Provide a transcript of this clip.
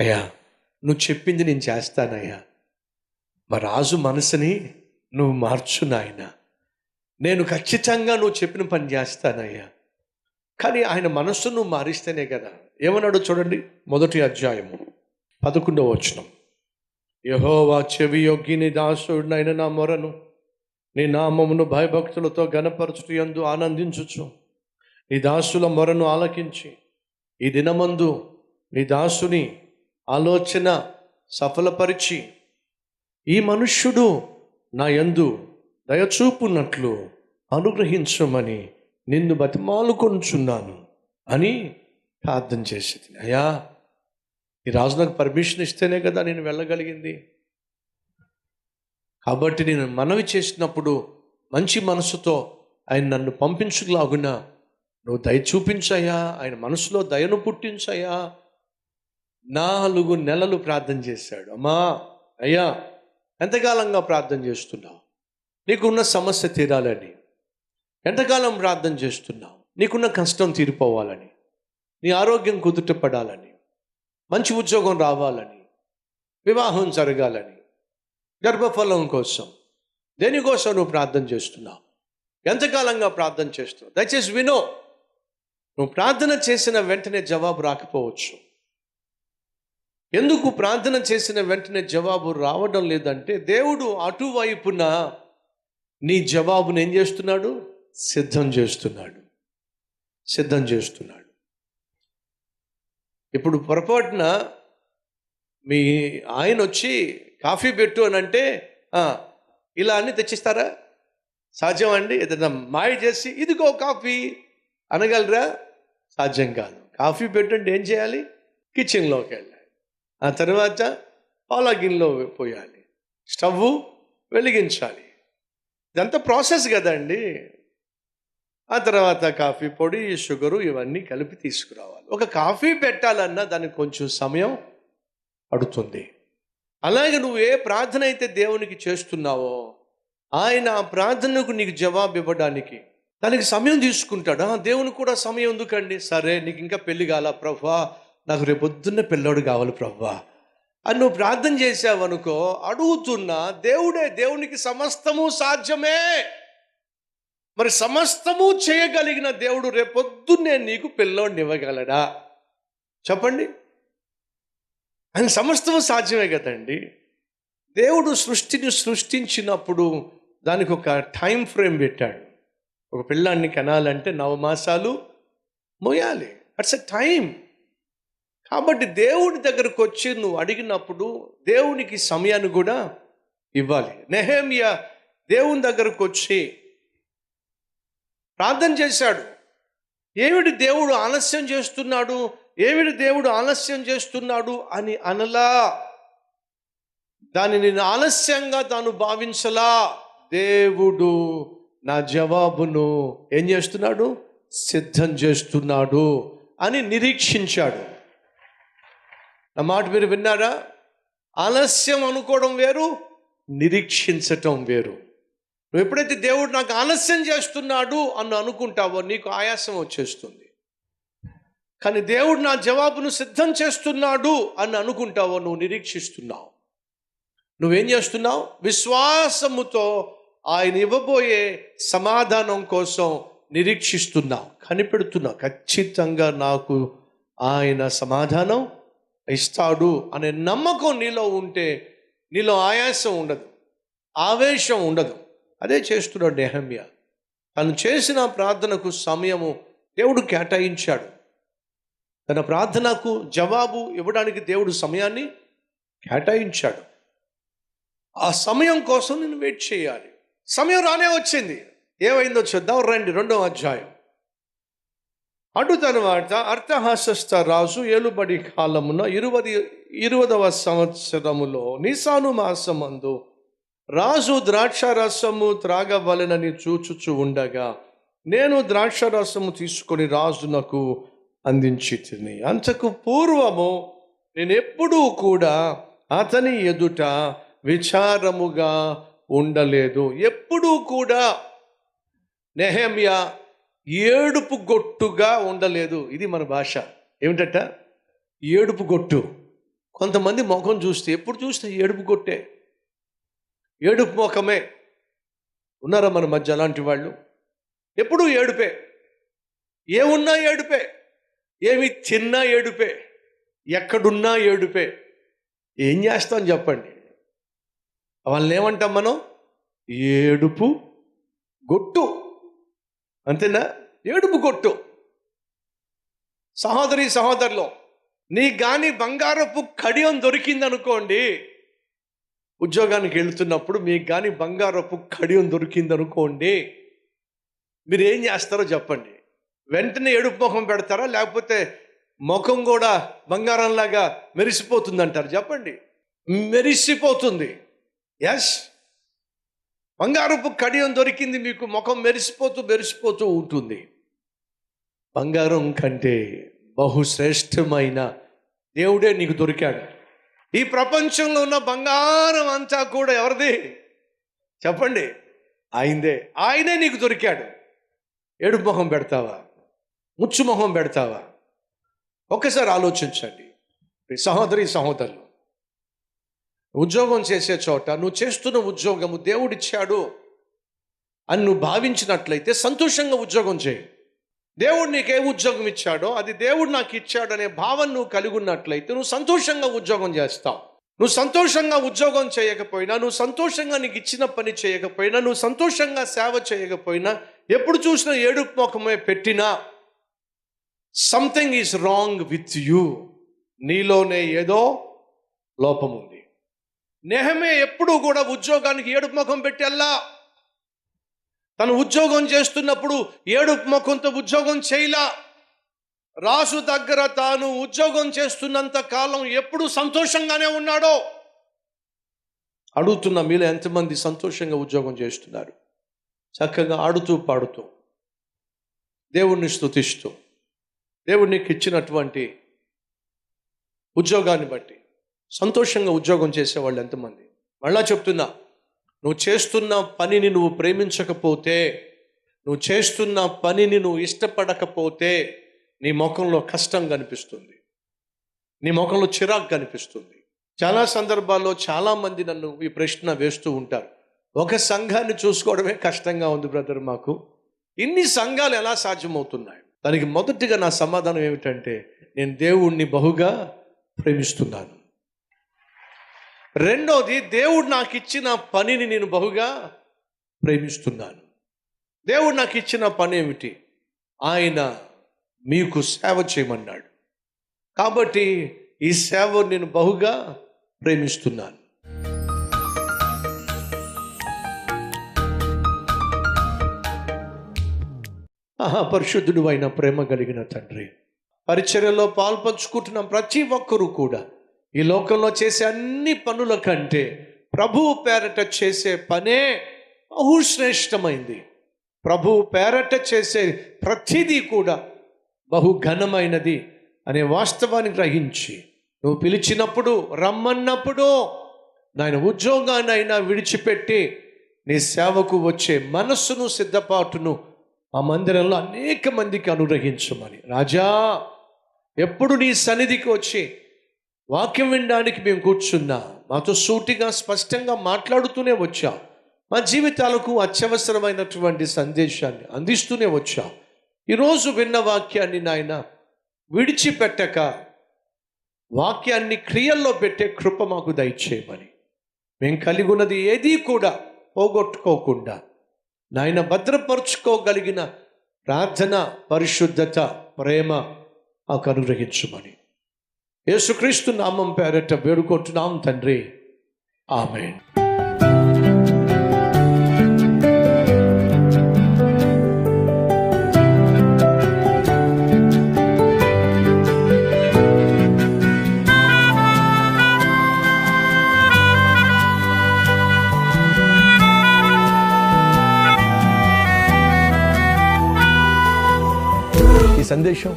అయ్యా నువ్వు చెప్పింది నేను చేస్తానయ్యా. మా రాజు మనసుని నువ్వు మార్చు నాయన. నేను ఖచ్చితంగా నువ్వు చెప్పిన పని చేస్తానయ్యా. కానీ ఆయన మనస్సు నువ్వు మారిస్తేనే కదా. ఏమన్నాడు చూడండి మొదటి అధ్యాయము పదకొండవ వచనం. యహోవా చెవి యొగ్గి నీ దాసుడినైన నా మొరను నీ నామమును భయభక్తులతో గణపరచుట ఎందు ఆనందించుచు. నీ దాసుల మొరను ఆలకించి ఈ దినమందు నీ దాసుని ఆలోచన సఫలపరిచి ఈ మనుష్యుడు నా యందు దయచూపున్నట్లు అనుగ్రహించమని నిన్ను బతిమాలుకొనుచున్నాను అని ప్రార్థన చేసేది. అయ్యా ఈ రాజు నాకు పర్మిషన్ ఇస్తేనే కదా నేను వెళ్ళగలిగింది. కాబట్టి నేను మనవి చేసినప్పుడు మంచి మనసుతో ఆయన నన్ను పంపించుకులాగున నువ్వు దయ చూపించాయా ఆయన మనసులో దయను పుట్టించాయా నాలుగు నెలలు ప్రార్థన చేశాడు. అమ్మా అయ్యా ఎంతకాలంగా ప్రార్థన చేస్తున్నావు? నీకున్న సమస్య తీరాలని. ఎంతకాలం ప్రార్థన చేస్తున్నావు? నీకున్న కష్టం తీరిపోవాలని. నీ ఆరోగ్యం కుదుటపడాలని. మంచి ఉద్యోగం రావాలని. వివాహం జరగాలని. గర్భఫలం కోసం. దేనికోసం నువ్వు ప్రార్థన చేస్తున్నావు? ఎంతకాలంగా ప్రార్థన చేస్తున్నావు? దయచేసి వినో. నువ్వు ప్రార్థన చేసిన వెంటనే జవాబు రాకపోవచ్చు. ఎందుకు ప్రార్థన చేసిన వెంటనే జవాబు రావడం లేదంటే దేవుడు అటువైపున నీ జవాబును ఏం చేస్తున్నాడు? సిద్ధం చేస్తున్నాడు. సిద్ధం చేస్తున్నాడు. ఇప్పుడు పొరపాటున మీ ఆయన వచ్చి కాఫీ పెట్టు అని అంటే ఇలా అన్ని తెచ్చిస్తారా? సాధ్యం అండి? ఏదైనా మాయ చేసి ఇదిగో కాఫీ అనగలరా? సాధ్యం కాదు. కాఫీ పెట్టండి ఏం చేయాలి? కిచెన్లోకి వెళ్ళాలి. ఆ తర్వాత పాల గిన్నెలో పోయాలి. స్టవ్ వెలిగించాలి. ఇదంతా ప్రాసెస్ కదండి ఆ తర్వాత కాఫీ పొడి షుగరు ఇవన్నీ కలిపి తీసుకురావాలి. ఒక కాఫీ పెట్టాలన్నా దానికి కొంచెం సమయం పడుతుంది. అలాగే నువ్వు ఏ ప్రార్థన అయితే దేవునికి చేస్తున్నావో ఆయన ఆ ప్రార్థనకు నీకు జవాబు ఇవ్వడానికి దానికి సమయం తీసుకుంటాడు. "ఆ, దేవునికి కూడా సమయం ఎందుకండి? సరే నీకు ఇంకా పెళ్ళి కాల ప్రభా నాకు రేపొద్దున్న పిల్లోడు కావాలి ప్రభా అని నువ్వు ప్రార్థన చేసావనుకో అడుగుతున్నా దేవుడే దేవునికి సమస్తము సాధ్యమే. మరి సమస్తము చేయగలిగిన దేవుడు రేపొద్దున్నే నీకు పిల్లోడిని ఇవ్వగలడా? చెప్పండి. ఆయన సమస్తము సాధ్యమే కదండి. దేవుడు సృష్టిని సృష్టించినప్పుడు దానికి ఒక టైం ఫ్రేమ్ పెట్టాడు. ఒక పిల్లాన్ని కనాలంటే నవమాసాలు మోయాలి. అట్స్ ఎ టైం కాబట్టి దేవుడి దగ్గరకు వచ్చి నువ్వు అడిగినప్పుడు దేవునికి సమయాన్ని కూడా ఇవ్వాలి. నెహేమియా దేవుని దగ్గరకు వచ్చి ప్రార్థన చేశాడు. ఏమిటి దేవుడు ఆలస్యం చేస్తున్నాడు? ఏమిటి దేవుడు ఆలస్యం చేస్తున్నాడు అని అనలా. దానిని నేను ఆలస్యంగా తాను భావించలా. దేవుడు నా జవాబును ఏం చేస్తున్నాడు? సిద్ధం చేస్తున్నాడు అని నిరీక్షించాడు. నా మాట మీరు విన్నారా? ఆలస్యం అనుకోవడం వేరు నిరీక్షించటం వేరు. నువ్వు ఎప్పుడైతే దేవుడు నాకు ఆలస్యం చేస్తున్నాడు అని అనుకుంటావో నీకు ఆయాసం వచ్చేస్తుంది. కానీ దేవుడు నా జవాబును సిద్ధం చేస్తున్నాడు అని అనుకుంటావో నువ్వు నిరీక్షిస్తున్నావు. నువ్వేం చేస్తున్నావు? విశ్వాసముతో ఆయన ఇవ్వబోయే సమాధానం కోసం నిరీక్షిస్తున్నావు. కనిపెడుతున్నావు. ఖచ్చితంగా నాకు ఆయన సమాధానం ఇస్తాడు అనే నమ్మకం నీలో ఉంటే నీలో ఆయాసం ఉండదు ఆవేశం ఉండదు. అదే చేస్తున్నాడు నెహమ్య. తను చేసిన ప్రార్థనకు సమయము దేవుడు కేటాయించాడు. తన ప్రార్థనకు జవాబు ఇవ్వడానికి దేవుడు సమయాన్ని కేటాయించాడు. ఆ సమయం కోసం నేను వెయిట్ చేయాలి. సమయం రానే వచ్చింది. ఏమైందో చూద్దాం రండి రెండవ అధ్యాయం. అటు తర్వాత అర్థహాసస్థ రాజు ఏలుబడి కాలమున ఇరువది ఇరవదవ సంవత్సరములో నిసాను మాసమందు రాజు ద్రాక్షరసము త్రాగవలెనని చూచుచు ఉండగా నేను ద్రాక్షరసము తీసుకొని రాజునకు అందించి తిని అంతకు పూర్వము నేనెప్పుడూ కూడా అతని ఎదుట విచారముగా ఉండలేదు. ఎప్పుడూ కూడా నెహమ్యా ఏడుపు గొట్టుగా ఉండలేదు. ఇది మన భాష. ఏమిటట? ఏడుపు గొట్టు. కొంతమంది ముఖం చూస్తే ఎప్పుడు చూస్తే ఏడుపు గొట్టే. ఏడుపు ముఖమే. ఉన్నారా మన మధ్య అలాంటి వాళ్ళు? ఎప్పుడూ ఏడుపే. ఏమున్నా ఏడుపే. ఏమి తిన్నా ఏడుపే. ఎక్కడున్నా ఏడుపే. ఏం చేస్తాం చెప్పండి? వాళ్ళని ఏమంటాం మనం? ఏడుపు గొట్టు. అంతేనా? ఏడుపు కొట్టు. సహోదరి సహోదరులు నీ గాని బంగారపు కడియం దొరికిందనుకోండి ఉద్యోగానికి వెళ్తున్నప్పుడు మీకు కానీ బంగారపు కడియం దొరికిందనుకోండి మీరు ఏం చేస్తారో చెప్పండి. వెంటనే ఏడుపు ముఖం పెడతారా? లేకపోతే ముఖం కూడా బంగారంలాగా మెరిసిపోతుంది అంటారు చెప్పండి. మెరిసిపోతుంది. ఎస్ బంగారపు కడియం దొరికింది మీకు ముఖం మెరిసిపోతూ మెరిసిపోతూ ఉంటుంది. బంగారం కంటే బహుశ్రేష్టమైన దేవుడే నీకు దొరికాడు. ఈ ప్రపంచంలో ఉన్న బంగారం అంతా కూడా ఎవరిది? చెప్పండి. ఆయనదే. ఆయనే నీకు దొరికాడు. ఏడుపు మొహం పెడతావా? ముచ్చు మొహం పెడతావా? ఒక్కసారి ఆలోచించండి. ఈ సహోదరి సహోదరులు ఉద్యోగం చేసే చోట నువ్వు చేస్తున్న ఉద్యోగము దేవుడిచ్చాడు అని నువ్వు భావించినట్లయితే సంతోషంగా ఉద్యోగం చేయి. దేవుడు నీకు ఏ ఉద్యోగం ఇచ్చాడో అది దేవుడు నాకు ఇచ్చాడు అనే భావన నువ్వు కలిగి ఉన్నట్లయితే నువ్వు సంతోషంగా ఉద్యోగం చేస్తావు. నువ్వు సంతోషంగా ఉద్యోగం చేయకపోయినా నువ్వు సంతోషంగా నీకు ఇచ్చిన పని చేయకపోయినా నువ్వు సంతోషంగా సేవ చేయకపోయినా ఎప్పుడు చూసినా ఏడుపు ముఖమే పెట్టినా something is wrong with you నీలోనే ఏదో లోపం ఉంది నెహమే ఎప్పుడూ కూడా ఉద్యోగానికి ఏడుపు ముఖం పెట్టెల్లా తను ఉద్యోగం చేస్తున్నప్పుడు ఏడుపు ముఖంతో ఉద్యోగం చేయలా. రాజు దగ్గర తాను ఉద్యోగం చేస్తున్నంత కాలం ఎప్పుడు సంతోషంగానే ఉన్నాడో. అడుగుతున్న మీలో ఎంతమంది సంతోషంగా ఉద్యోగం చేస్తున్నారు? చక్కగా ఆడుతూ పాడుతూ. దేవుణ్ణి స్తుతిస్తూ. దేవుడు నీకు ఇచ్చినటువంటి ఉద్యోగాన్ని బట్టి. సంతోషంగా ఉద్యోగం చేసేవాళ్ళు ఎంతమంది? మళ్ళా చెప్తున్నా నువ్వు చేస్తున్న పనిని నువ్వు ప్రేమించకపోతే నువ్వు చేస్తున్న పనిని నువ్వు ఇష్టపడకపోతే నీ ముఖంలో కష్టం కనిపిస్తుంది. నీ ముఖంలో చిరాకు కనిపిస్తుంది. చాలా సందర్భాల్లో చాలామంది నన్ను ఈ ప్రశ్న వేస్తూ ఉంటారు. ఒక సంఘాన్ని చూసుకోవడమే కష్టంగా ఉంది బ్రదర్ మాకు. ఇన్ని సంఘాలు ఎలా సాధ్యమవుతున్నాయి? దానికి మొదటిగా నా సమాధానం ఏమిటంటే నేను దేవుణ్ణి బహుగా ప్రేమిస్తున్నాను. రెండోది దేవుడు నాకు ఇచ్చిన పనిని నేను బహుగా ప్రేమిస్తున్నాను. దేవుడు నాకు ఇచ్చిన పని ఏమిటి ఆయన మీకు సేవ చేయమన్నాడు. కాబట్టి ఈ సేవ నేను బహుగా ప్రేమిస్తున్నాను. ఆహా పరిశుద్ధుడు అయిన ప్రేమ కలిగిన తండ్రి పరిచర్యలో పాల్పంచుకుంటున్న ప్రతి ఒక్కరూ కూడా ఈ లోకంలో చేసే అన్ని పనుల కంటే ప్రభువు పేరట చేసే పనే బహుశ్రేష్టమైంది. ప్రభువు పేరట చేసే ప్రతిదీ కూడా బహు ఘనమైనది అనే వాస్తవాన్ని గ్రహించి నువ్వు పిలిచినప్పుడు రమ్మన్నప్పుడు నాయన ఉద్యోగాన్నైనా విడిచిపెట్టి నీ సేవకు వచ్చే మనస్సును సిద్ధపాటును ఆ మందిరంలో అనేక మందికి అనుగ్రహించమని. రాజా ఎప్పుడు నీ సన్నిధికి వచ్చి వాక్యం వినడానికి మేము కూర్చున్నా మాతో సూటిగా స్పష్టంగా మాట్లాడుతూనే వచ్చా. మా జీవితాలకు అత్యవసరమైనటువంటి సందేశాన్ని అందిస్తూనే వచ్చా. ఈరోజు విన్న వాక్యాన్ని నాయన విడిచిపెట్టక వాక్యాన్ని క్రియల్లో పెట్టే కృప మాకు దయచేయమని. మేము కలిగి ఉన్నది ఏదీ కూడా పోగొట్టుకోకుండా నాయన భద్రపరుచుకోగలిగిన ప్రార్థన పరిశుద్ధత ప్రేమ మాకు అనుగ్రహించమని. యేసుక్రీస్తు నామం పేరట వేడుకుంటున్నాం తండ్రి. ఆమె సందేశం